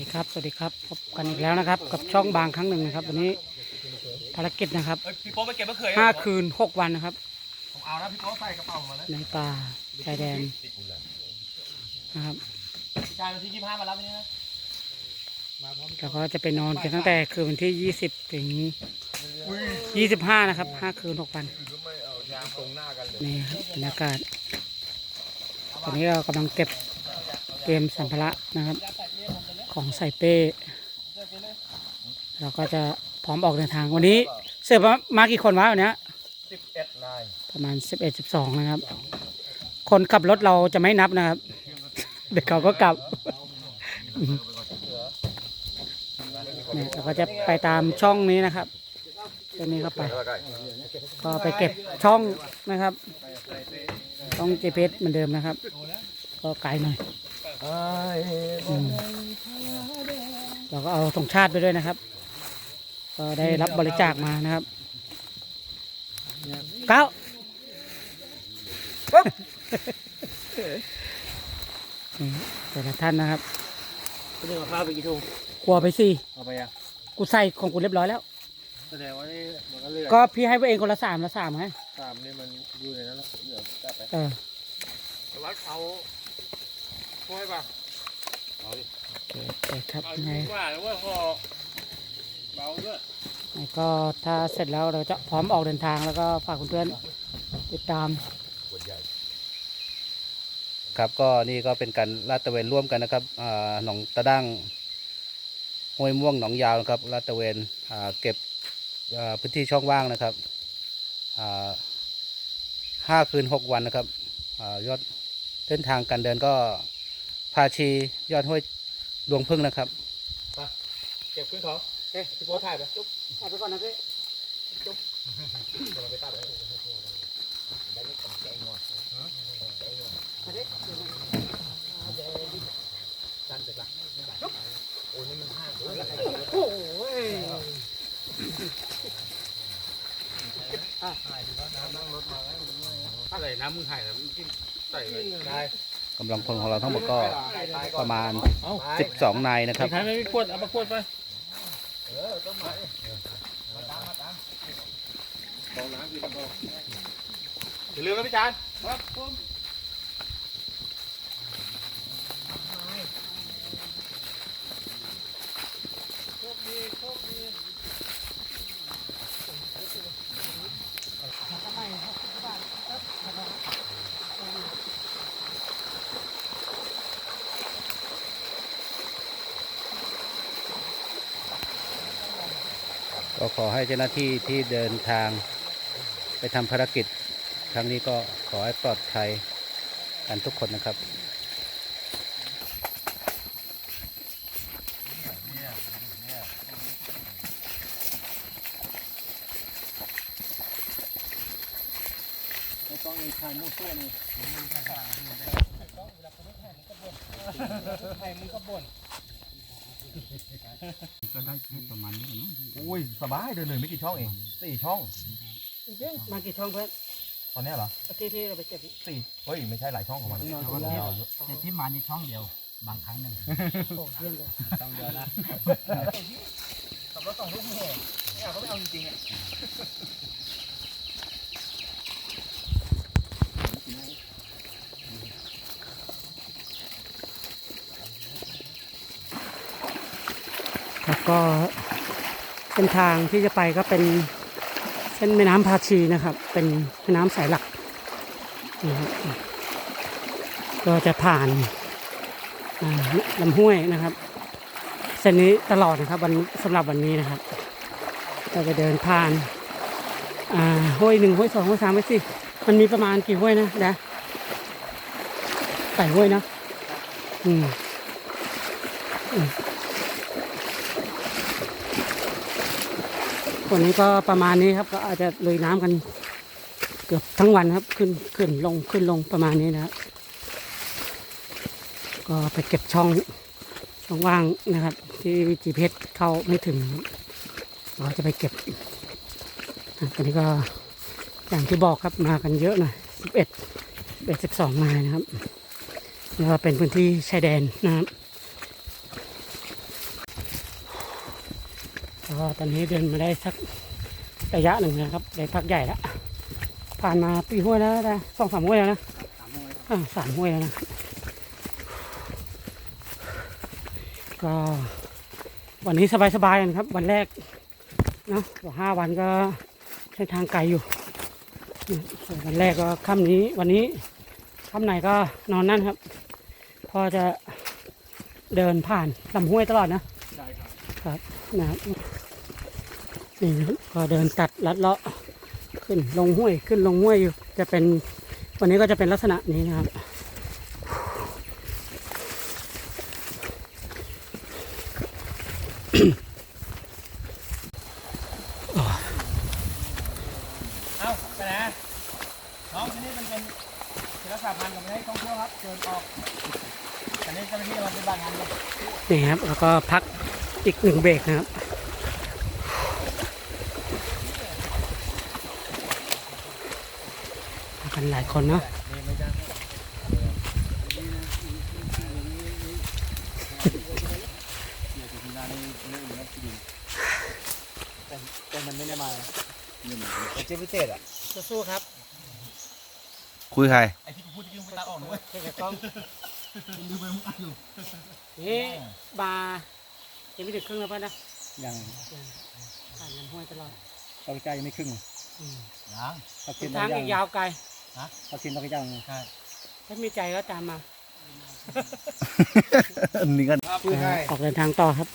ดีครับ สวัสดีครับพบกันอีกแล้วนะครับ กับช่องบางครั้งหนึ่งนะครับ วันนี้ภารกิจนะครับเอ้ยพี่โป๊ไปเก็บมะเขือห้าคืนหกวันนะครับผมเอานะพี่โป๊ใส่กระเป๋ามาแล้วในป่าชายแดนนะครับพี่ชายวันที่ยี่สิบห้ามารับนี่นะแล้วก็จะไปนอนกันตั้งแต่คืนวันที่ยี่สิบถึงยี่สิบห้านะครับห้าคืนหกวันนี่ครับบรรยากาศตอนนี้เรากำลังเก็บเตรียมสัมภาระนะครับ ของใส่เป้ เราก็จะพร้อมออกเดินทางวันนี้ เสือมามากี่คนวะวันเนี้ยสิบเอ็ดนายประมาณสิบเอ็ดสิบสองนะครับ คนขับรถเราจะไม่นับนะครับ เดี๋ยวเขาก็กลับเนี่ยเราก็จะไปตามช่องนี้นะครับตัวนี้เข้าไป ก็ไปเก็บช่องนะครับช่อง GPS เหมือนเดิมนะครับ ก็ไกลหน่อยอืม เราก็เอาธงชาติไปด้วยนะครับก็ได้รับบริจาคมานะครับเก้านี่แต่ละท่านนะครับคุณเอาข้าวไปกี่ถุงกลัวไปสิเอาไปยังกูใส่ของกูเรียบร้อยแล้วแสดงว่านี่มันก็เหลือก็พี่ให้ไปเองคนละสามละสามไงสามนี่มันอยู่ในนั้นแล้วเหลือจับไปเออวัดเขา ช่วยป่ะเอาดิโอเคโอเคครับยังไงว่าแล้วว่าพอเบาด้วยก็ถ้าเสร็จแล้วเราจะพร้อมออกเดินทางแล้วก็ฝากเพื่อนๆติดตามครับก็นี่ก็เป็นการลาดตระเวนร่วมกันนะครับอ่าหนองตะดั้งห้วยม่วงหนองยาวนะครับลาดตระเวนอ่าเก็บอ่าพื้นที่ช่องว่างนะครับอ่าห้าคืนหกวันนะครับอายอดเส้นทางการเดินก็ พาชียอดห้วยดวงพึ่งนะครับ เก็บขึ้นเขาเอ๊ะพี่โป๊ถ่ายไปจุ๊บเอาไปก่อนนะพี่เราไปตัดเลยโอ้ยอะไรน้ำมึงถ่ายแล้วมึงใส่เลยได้ กำลังพลของเราทั้งหมดก็ประมาณ 12 นายนะครับใครไม่มีขวดเอามาขวดไปอย่าลืมนะพี่จานครับผม ก็ขอให้เจ้าหน้าที่ที่เดินทางไปทำภารกิจ ครั้งนี้ก็ขอให้ปลอดภัยกันทุกคนนะครับไม่ต้องมีใครมั่วซั่วนี่ใครมึงก็บ่น ก็ได้แค่ประมาณนี้อุ้ยสบายเดินเลยไม่กี่ช่องเองสี่ช่องมากี่ช่องเพื่อนตอนเนี้ยเหรอที่ที่เราไปเก็บสี่เฮ้ยไม่ใช่หลายช่องของมันแต่ที่มานี่ช่องเดียว บางครั้งหนึ่งโอ้เยี่ยมเลยช่องเดียวนะขับรถสองลูกแห่ไม่เอาเขาไม่เอาจริงๆอะ ก็เส้นทางที่จะไปก็เป็นเส้นแม่น้ำพาชีนะครับ เป็นแม่น้ำสายหลักนะครับก็จะผ่านลำห้วยนะครับ เส้นนี้ตลอดนะครับวันสำหรับวันนี้นะครับเราจะเดินผ่านห้วยหนึ่งห้วยสองห้วยสามห้วยสี่มันมีประมาณกี่ห้วยนะนะใส่ห้วยนะอืม วันนี้ก็ประมาณนี้ครับ ก็อาจจะลุยน้ำกัน เกือบทั้งวันครับ ขึ้นขึ้นลงขึ้นลงประมาณนี้นะครับก็ไปเก็บช่องช่องว่างนะครับ ที่ GPS เข้าไม่ถึงเราจะไปเก็บอะตอนนี้ก็อย่างที่บอกครับมากันเยอะหน่อยสิบเอ็ดสิบเอ็ดสิบสองนายนะครับแล้วเป็นพื้นที่ชายแดนนะครับ ก็ ตอนนี้เดินมาได้สักระยะหนึ่งนะครับได้พักใหญ่แล้วผ่านมาปีห้วยแล้วนะสองสามห้วยแล้วนะอ่าสามห้วยแล้วนะก็วันนี้สบายๆกันครับ วันแรกเนอะบอกห้าวันก็ใช้ทางไกลอยู่อืมส่วนวันแรกก็ค่ำนี้วันนี้ค่ำไหนก็นอนนั่นครับ พอจะเดินผ่านลำห้วยตลอดนะใช่ครับ ครับนะครับ นี่ก็เดินตัดลัดเลาะขึ้นลงห้วยขึ้นลงห้วยอยู่จะเป็นวันนี้ก็จะเป็นลักษณะนี้นะครับเอาไปไหนน้องที่นี่มันเป็นศิลปะพันธ์กับไม่ให้ท่องเที่ยวครับเชิญออกอันนี้เจ้าหน้าที่กำลังปฏิบัติงานอยู่นี่ครับแล้วก็พักอีกหนึ่งเบรกนะครับมากันหลาย คนเนาะแต่มันไม่ได้มาเจ๊พิเศษอะสู้ๆครับคุยใครไอ้ที่กูพูดที่มึงไปตัดออกนะเว้ยเจ๊กล้องดูไปมึงอัดอยู่นี่บาร์ยังไม่ถึงครึ่งแล้วป่ะนะยังผ่านลำห้วยตลอดเขาใกล้ยังไม่ครึ่งอืมยังเขาเส้นทางอีกยาวไกล เขากินต้องยังใช่ถ้ามีใจก็ตามมานี่กันคุยใครออกเดินทางต่อครับ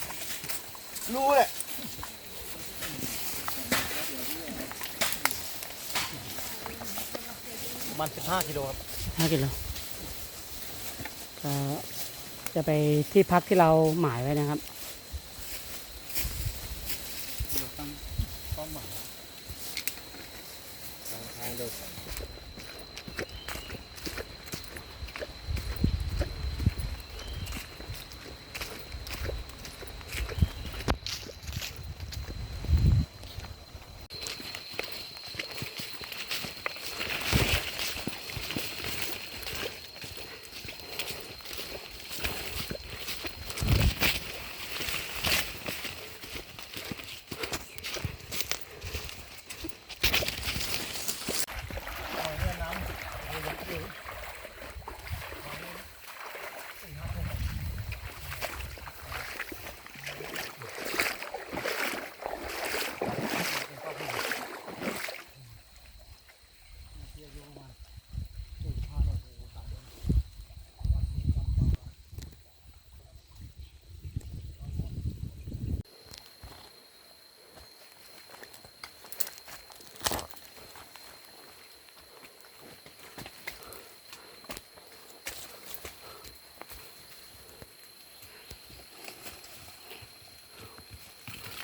รู้แหละประมันสิบห้ากิโลครับ5กิโลก็จะไปที่พักที่เราหมายไว้นะครับทางเดิน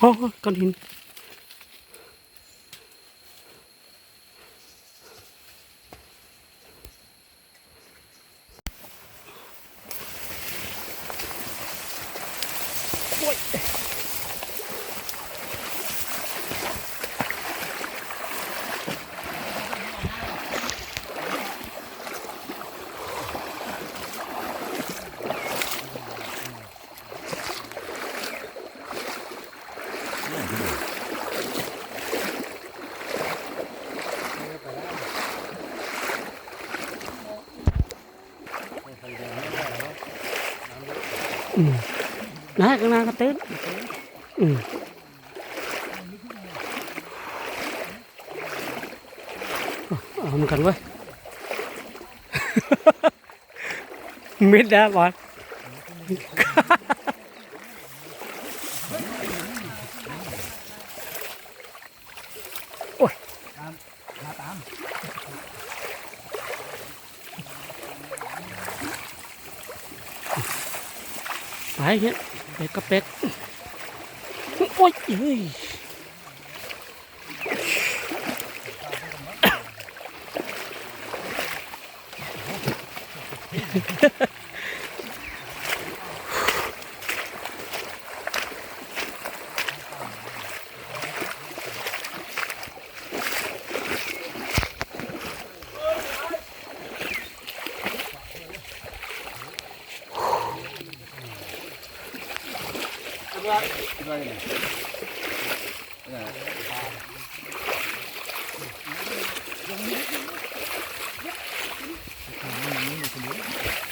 โอ้ก้อนหินอืม นะข้างหน้าก็ตื้นอืมเอาเหมือนกันเว้ย มิดนะบอลโอ้ยมาตามไปเงี้ย เป็กก็เป็กโอ้ยเฮ้ย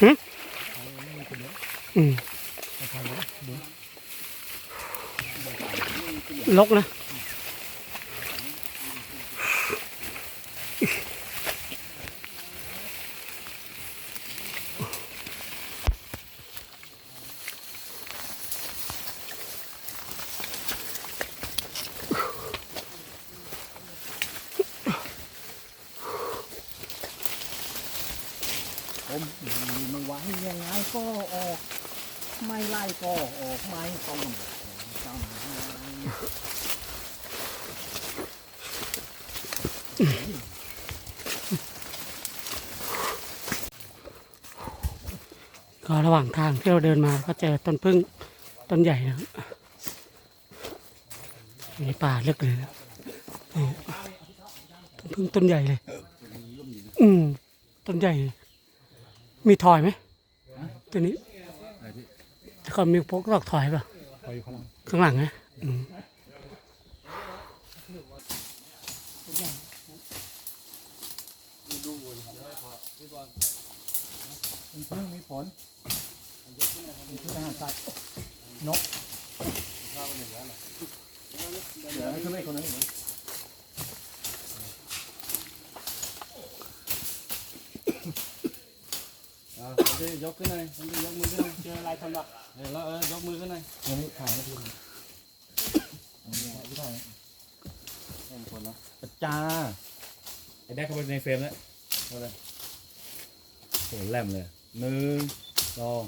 อืมลกนะ ผมมันไว้ยังไงก็ออก ไม่ไล่ก็ออกไม่ต้องจำ ก็ระห ว่างทางที่เราเดินมาก็เจอต้นพึ่งต้นใหญ่นะครับในป่าลึกเลยนะต้นพึ่งต้นใหญ่เลย อืมต้นใหญ่ มีถอยไหมตัวนี้แต่ก่อนมีพวกดอกถอยป่ะข้างหลังนะอืมพึ่งมีผล มีพืชอาหารสัตว์นกเดี๋ยวให้ขึ้นไปคนนั้นอีกนะอ่าผมจะยกขึ้นหน่อยยกมือขึ้นหน่อยเจอลายทอนบักเออแล้วเออยกมือขึ้นหน่อยอันนี้ถ่ายนะพี่อันนี้พี่ถ่ายนะให้มันคนเนาะประจาไอ้แดกเข้าไปในเฟรมแล้วเอาเลยโหแหลมเลยหนึ่งสอง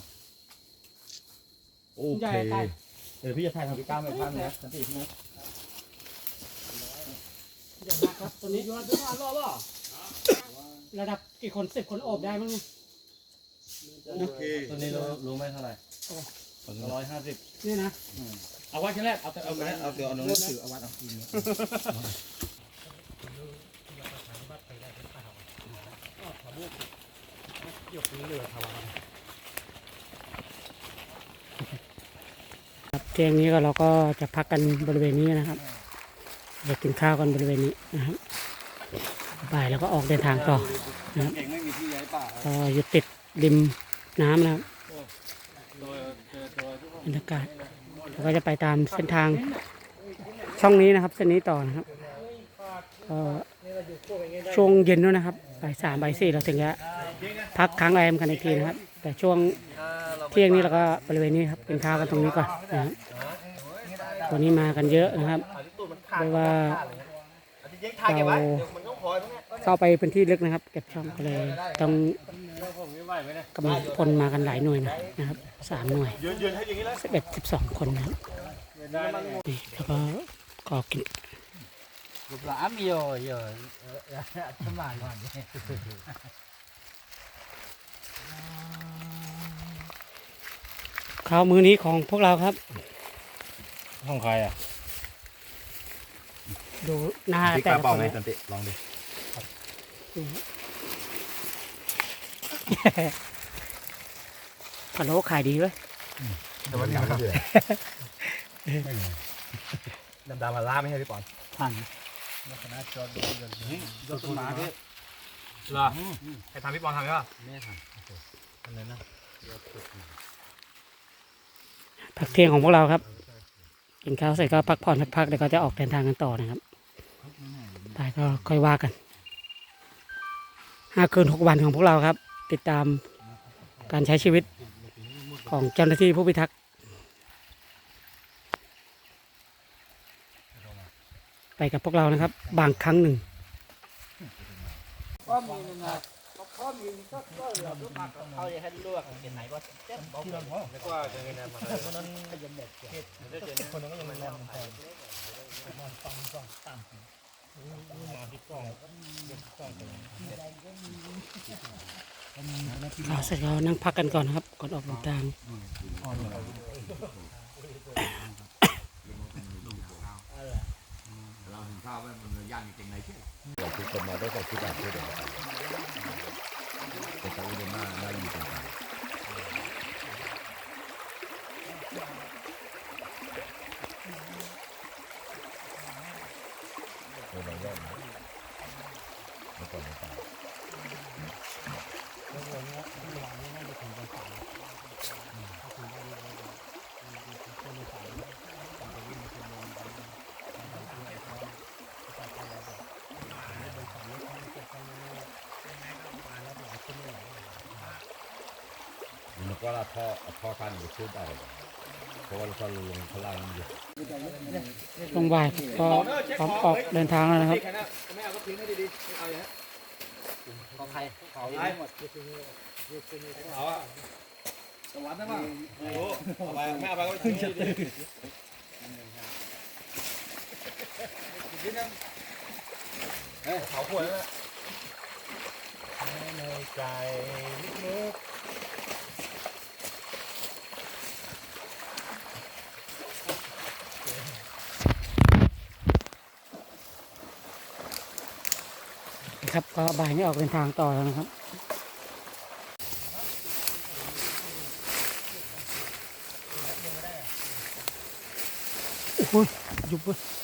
โอใหญ่เคไปเดี๋ยวพี่จะถ่ายทางพี่ก้าวไปข้างนะสันติพี่นะใหญ่มากครับตัวนี้อยู่ระดับรอบระดับกี่คนสิบคนโอบได้มั้งโอเคตัวนี้รู้รู้ไหมเท่าไหร่ร้อยห้าสิบนี่นะเอาวัดชั้นแรกเอาเอาไปเอาตัวเอาน้องถือเอาวัดเอาทีนี้ครับเที่ ยงนี้ก็เราก็จะพักกันบริเวณนี้นะครับจะกินข้าวกันบริเวณนี้นะครับบ่ายแล้วก็ออกเดินทางต่อนะครับเก่งไม่มีที่ย้ายป่าก็อยู่ติดริมน้ำนะครับโดยเจอตัวทุกคนบรรยากาศเราก็จะไปตามเส้นทางช่องนี้นะครับเส้นนี้ต่อนะครับก็ช่วงเย็นด้วยนะครับบ่ายสามบ่ายสี่เราถึงจะพักค้างแรมกันอีกทีนะครับ แต่ช่วงเที่ยงนี้เราก็บริเวณนี้ครับกินข้าวกันตรงนี้ก่อนนะครับวันนี้มากันเยอะนะครับเรียกว่าเราเข้าไปพื้นที่ลึกนะครับ เก็บช่องก็เลยต้องกำลังพลมากันหลายหน่วยนะนะครับสามหน่วยสิบเอ็ดสิบสองคนนะครับนี่แล้วก็ก็กินรูปหลามเยอะเยอะสมานก่อน ข้าวมื้อนี้ของพวกเราครับ ห้องใครอะดูหน้าพี่แต่กาละเป่าคนไหมนะสันติลองดิพะโล้ขายดีเว้ยแต่วันนี้ไม่เดือดดำดำมาล่าไม่ใช่พี่ปอนผ่านยกต้นไม้พี่เหรอใครทำพี่ปอนทำไหมป่ะไม่ทำอะไรนะ พักเที่ยงของพวกเราครับ กินข้าวเสร็จก็พักผ่อนสักพักเดี๋ยวก็จะออกเดินทางกันต่อนะครับตายก็ค่อยว่ากันห้าคืนหกวันของพวกเราครับ ติดตามการใช้ชีวิตของเจ้าหน้าที่ผู้พิทักษ์ไปกับพวกเรานะครับ บางครั้งหนึ่ง เขาจะให้เลือกเห็นไหนก็เจ็บบอกนึกว่าจะเงินมาคนนั้นยังเด็กคนนั้นก็ยังไม่แรงพอข้าวเสร็จก็นั่งพักกันก่อนครับ ก่อนออกเดินทางทุกคนมาได้ก็คิดแบบนี้เลยแต่ตอนนี้มามาอยู่ตรงกลาง ก็เราท่อท่อท่านจะขึ้นได้เพราะว่าท่อลงพลังอยู่ลงบ่ายก็พร้อมออกเดินทางแล้วนะครับใครนะไม่เอาก็ทิ้งให้ดีๆไม่เอาอย่างนี้ของใครเขาไปหมดเอาอะสวัสดีมากโอ้โหเอาไปไม่เอาไปก็ทิ้งให้ดีๆเฮ้ยเผาขวดแล้วนะในใจลึก ครับ ก็บ่ายนี้ออกเดินทางต่อแล้วนะครับโอ้ยหยุบเลย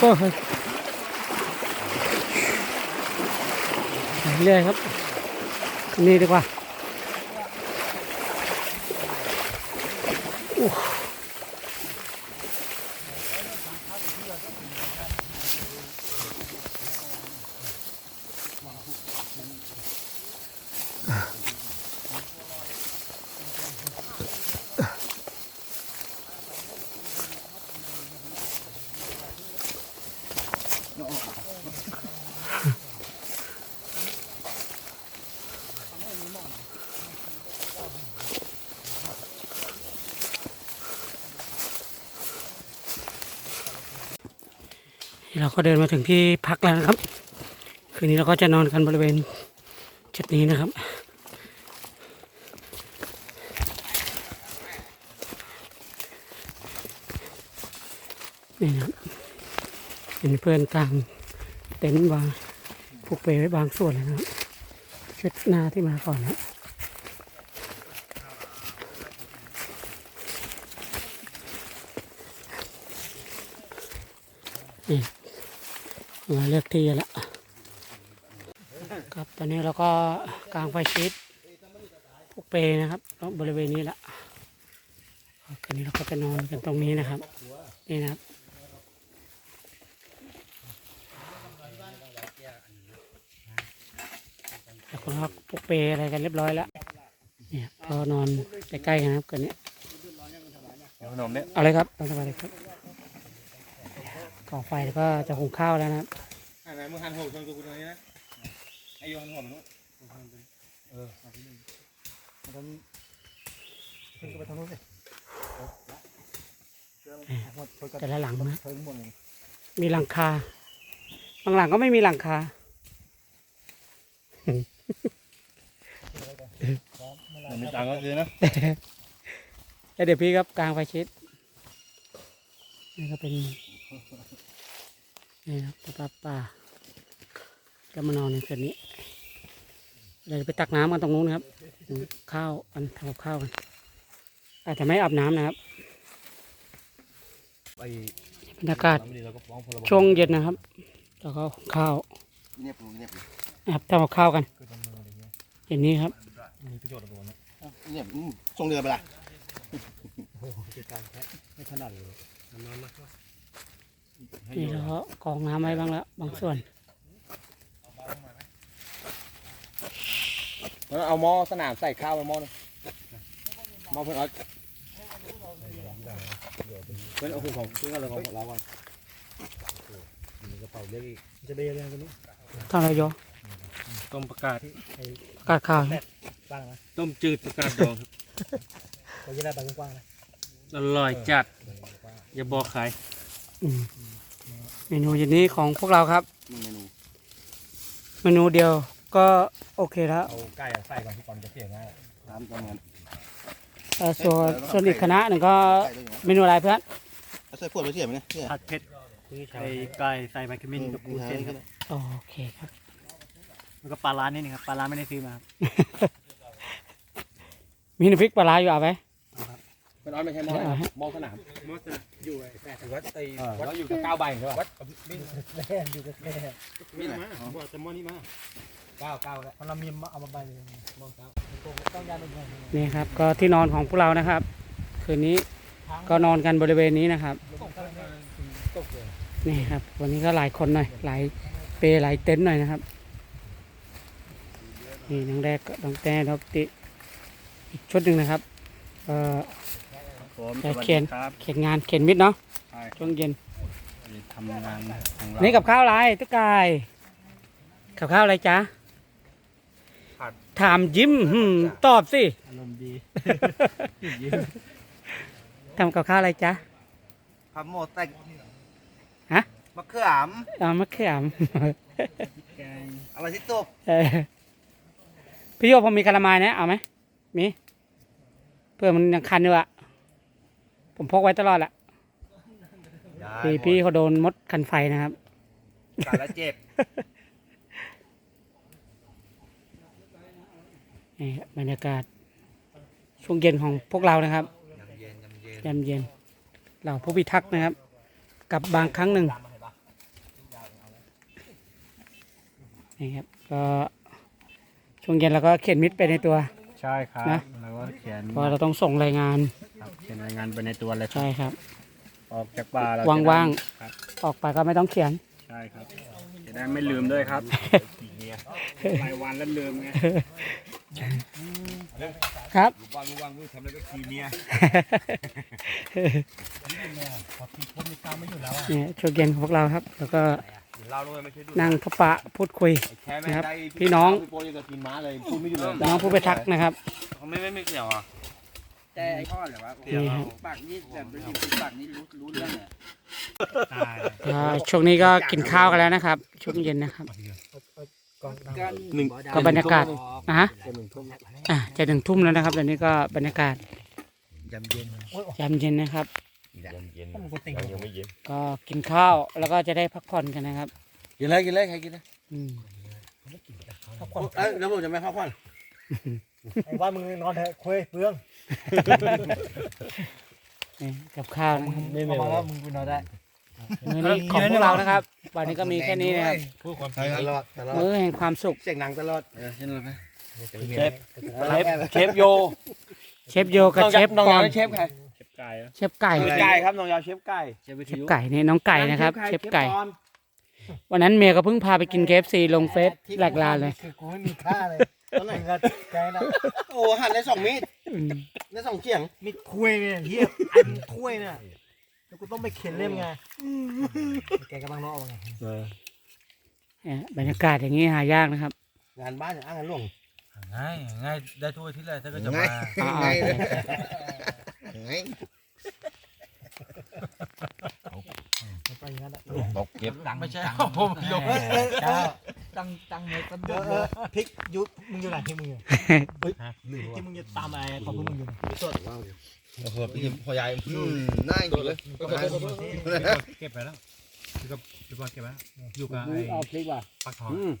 โอ้ยเรื่อยครับ นี่ดีกว่าโอ้ ก็เดินมาถึงที่พักแล้วนะครับ คืนนี้เราก็จะนอนกันบริเวณจุดนี้นะครับ นี่นะครับเป็นเพื่อนกลางเต็นท์วางผูกเปไว้บางส่วนเลยนะครับชุดหน้าที่มาก่อนนะนี่ มาเลือกที่แล้วครับตอนนี้เราก็กางไฟชิดผูกเปลนะครับแล้วบริเวณนี้แหละครับคืนนี้เราก็จะนอนกันตรงนี้นะครับ นี่นะครับแล้วคนก็ปลุกเปรย์อะไรกันเรียบร้อยแล้วเนี่ยพอนอนใกล้ๆกันนะครับกันเนี้ยขนมเนี่ยเอาเลยครับตามสบายเลยครับ ก่อไฟแล้วก็จะหุงข้าวแล้วนะครับไหนๆมึงหันหัวตรงกูตรงนี้นะไอ้ยงหันหัวมันนู้นขึ้นไปทางนู้นสิแต่ละหลังนะมีหลังคา บางหลังก็ไม่มีหลังคามีตังค์ก็คือนะแล้วเดี๋ยวพี่ครับกลางไฟชิดนี่ก็เป็น นี่ครับป้าป่าจะมานอนในคืนนี้เราจะไปตักน้ำกันตรงนู้นนะครับอืมข้าวอันทำกับข้าวกันอาจจะไม่อาบน้ำนะครับไปบรรยากาศน้ำดีเราก็ฟ้องพลบช่วงเย็นนะครับ แล้วก็หุงข้าวเงียบเงียบนะครับทำกับข้าวกันเย็นนี้ครับมีประโยชน์กับตัวนะเงียบส่งเรือไปละไม่ถนัดเลยนี่ เราก็กรองน้ำไว้บ้างแล้วบางส่วน แล้วเอาหม้อสนามใส่ข้าวไปหม้อนึงหม้อเพื่อนเอาเพื่อนเอาของเพื่อนเอาของเราก่อนมีกระเป๋าเล็กอีกจะได้ยังไงกันนี้ทำอะไรโยต้มประกาศประกาศข่าวนะบ้างนะต้มจืดประกาศดองครับเขาจะได้ไปกว้างๆนะอร่อยจัด อย่าบอกใครอืม เมนูเย็นนี้ของพวกเราครับ เมนูเมนูเดียวก็โอเคแล้วเอาไก่อะใส่ก่อนที่ก่อนจะเสียง่ายตามประมาณเอ่อส่วนส่วนอีกคณะหนึ่งก็เมนูอะไรเพื่อนใส่พวดไปเสียบไหมเนี่ยเนี่ยผัดเผ็ดใส่ไก่ใส่ใบขมิ้นกับกุ้งเส้นครับโอเคครับแล้วก็ปลาร้านี่นะครับปลาร้าไม่ได้ซื้อมาครับมีน้ำพริกปลาร้าอยู่เอาไหมเป็ นอ้อยไม่ใช่หม้อเอาให้หม้อสนามมอสอยู่ไอ้แปดวัดไอ้วัดอยู่กับเก้าใบใช่ป่ะวัดแค่อยู่กับแค่นี่มาบอกจะมอนี่มาเก้าเก้าแล้วเรามีเอามาใบเลยมองเก้าต้องยาเป็นไงนี่ครับ ก็ที่นอนของพวกเรานะครับ คืนนี้ก็นอนกันบริเวณนี้นะครับตกเลยนี่ครับ วันนี้ก็หลายคนหน่อยหลายเปรหลายเต็นท์หน่อยนะครับนี่น้องแรกก็น้องแต่น้องติอีกชุดหนึ่งนะครับ เอ่อ ผมแต่เขียนเขียนงานเขียนมิดเนาะใช่ช่วงเย็น ทำงานของเรานี่กับข้าวอะไรตุ๊กไก่กับข้าวอะไรจ๊ะถามยิ้มหืมตอบสิอารมณ์ดีทำกับข้าวอะไรจ๊ะ ผัดหมดแต่ฮะ มะเขือมเอามะเขือมอะไรที่สุกเออพี่โยผมมีกะละไมนะเอาไหมมีเพื่อมันยังคันอยู่อะ ผมพกไว้ตลอดแหละพี่พี่เขาโดนมดคันไฟนะครับสาระเจ็บนี่ครับบรรยากาศช่วงเย็นของพวกเรานะครับยำเย็นยำเย็นยามเย็นเราผู้พิทักษ์นะครับ กับบางครั้งหนึ่งนี่ครับก็ช่วงเย็นเราก็เขียนมิตรไปในตัว ใช่ครับนะแล้วก็เขียนเพราะเราต้องส่งรายงาน เขียนรายงานไปในตัวเลยครับใช่ครับ ออกจากป่าเราว่าง ครับๆออกไปก็ไม่ต้องเขียน ใช่ครับจะได้ไม่ลืมด้วยครับรายวันแล้วลืมไงครับวางวางมือทำอะไรก็ขี่เมียเนี่ยช่วงเย็นของพวกเราครับ แล้วก็เราด้วยไม่ใช่ดูนั่งพบปะพูดคุย แค่ไม่นะครับได้พี่น้อง พี่โปยังกับกินม้าเลยพูดไม่หยุดเลยน้องผู้พิทักษ์นะครับ เขาไม่ไม่ไม่เกี่ยวอะ แต่ไอ้พ่อเหรอวะนี่ครับปากนี่แบบเป็นปากนี่รู้รู้เรื่องเนี่ยตายก็ช่วงนี้ก็กินข้าวกันแล้วนะครับ ช่วงเย็นนะครับ หนึ่งก็บรรยากาศนะฮะอะจะหนึ่งทุ่มแล้วนะครับตอนนี้ก็บรรยากาศยำเย็นยามเย็นนะครับ เย็นเย็นปกติยังยังไม่เย็นก็กินข้าวแล้วก็จะได้พักผ่อนกันนะครับ กินเลยกินเลยใครกินนะอืมเอ้ยแล้วผมจะไม่พักผ่อน ไอ้ว่ามึงนอนเถอะคุยเปลืองนี่กับข้าวนะครับนี่มาแล้วมึงไปนอนได้มื้อนี้ของพวกเรานะครับวันนี้ก็มีแค่นี้นะครับพูดความตลอดตลอดมื้อแห่งความสุขเสียงหนังตลอดเออเช่นไรไหมเชฟเชฟเชฟโย เชฟโยกับเชฟปอนเชฟไก่เชฟไก่เชฟไก่ไก่ครับน้องยาวเชฟไก่เชฟวิทเชฟยุไก่นี่น้องไก่นะครับ เชฟไก่วันนั้นเมียก็เพิ่งพาไปกินเคฟซีลงเฟซแหลกลาเลยคือกูไม่มีค่าเลย ตอนไหนก็ใจนะโอ้หั่นได้สองมีดอืมได้สองเขียงมีถ้วยเนี่ยเฮียไอ้ถ้วยเนี่ยแล้วกูต้องไปเขียนเล่มไงแกกำลังรอว่าไงเนี่ยบรรยากาศอย่างนี้หายากนะครับ งานบ้านอย่างอ้างกันหลวงง่ายง่ายได้ทุกอาทิตย์เลยถ้าก็จะง่ามายอ่าง่ายโอเลยเคง่าย ไปอย่างนั้นอะตกเก็บตังค์ไม่ใช่ผมยกตังตังเงินกันเยอะพริกยุมึงอยู่ไหนที่มึงอยู่ที่มึงจะตามอะไรของพวกมึงอยู่โอ้โหพี่พ่อใหญ่อืมน่ากินเลยเก็บไปแล้วพี่ก็พี่ก็เก็บไปแล้วอยู่กับไอ้เอาพริกว่ะปักทองอืม